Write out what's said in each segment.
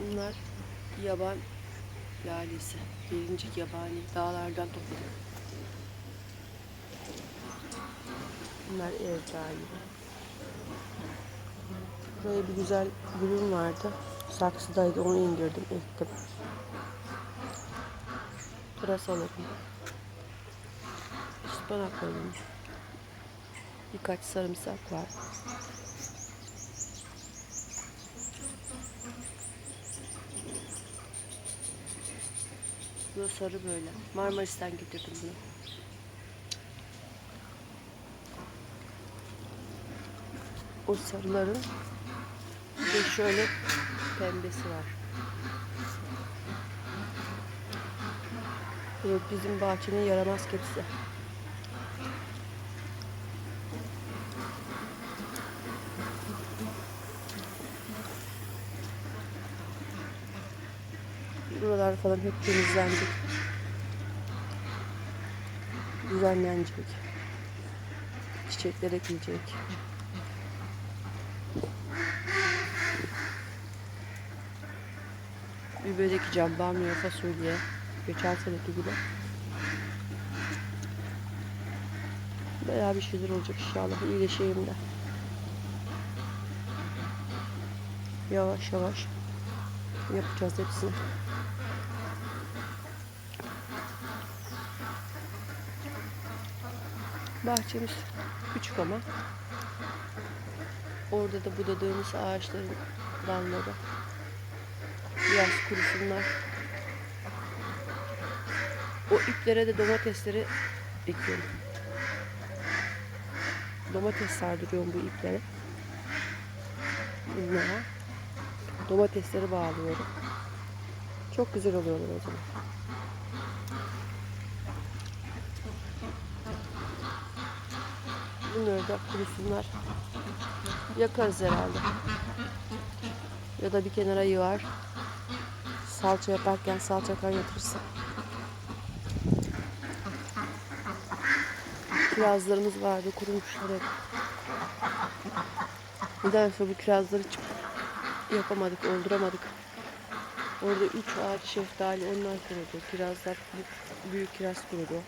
Bunlar yaban lalesi. Gelincik yabani. Dağlardan topladık. Bunlar ev galiba. Buraya bir güzel gülüm vardı. Saksıdaydı onu indirdim, ektim. Pırasalarım. Ispanaklarım. Birkaç sarımsak var. Da sarı böyle. Marmaris'ten getirdim bunu. O sarıların de şöyle pembesi var. Bu bizim bahçenin yaramaz kedisi. Buralar falan hep temizlenecek. Düzenlenecek. Çiçekler ekilecek. Biber ekeceğim, bamya, fasulye. Geçen seneki gibi. Bayağı bir şeyler olacak inşallah. İyileşeyim de. Yavaş yavaş yapacağız hepsini. Bahçemiz küçük ama orada da budadığımız ağaçların dalları biraz kurusunlar. O iplere de domatesleri ekiyorum. Domates sardırıyorum bu iplere. Bunlara. Domatesleri bağlıyorum. Çok güzel oluyorlar o zaman. Bunları da kurusunlar. Yakarız herhalde. Ya da bir kenara yığar. Salça yaparken salça kaynatırsa. Kirazlarımız vardı kurumuşlar hep. Nedense bu kirazları çık yapamadık, olduramadık. Orada üç ağaç şeftali onlar kurudu. Kirazlar, büyük, büyük kiraz kurudu.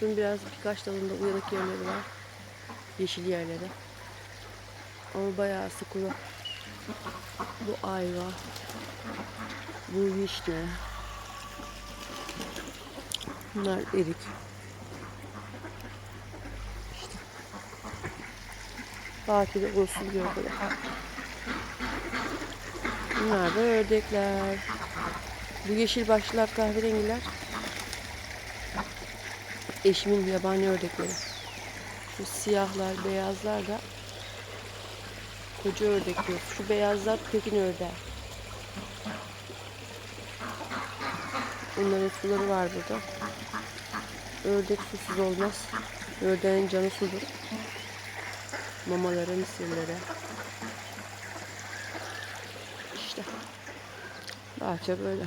Şunun biraz birkaç dalında uyanık yerleri var. Yeşil yerleri. Ama bayağı kuru. Bu ayva. Bu vişne. Bunlar erik. İşte. Bahçede olsun diyor böyle. Bunlar da ördekler. Bu yeşil başlılar kahverengiler. Eşimin yabani ördekleri. Şu siyahlar, beyazlar da koca ördek diyor. Şu beyazlar tekin ördeği. Bunların suları var burada. Ördek susuz olmaz. Ördeğin canı sudur. Mamaları, mısırları. İşte. Bahçe böyle.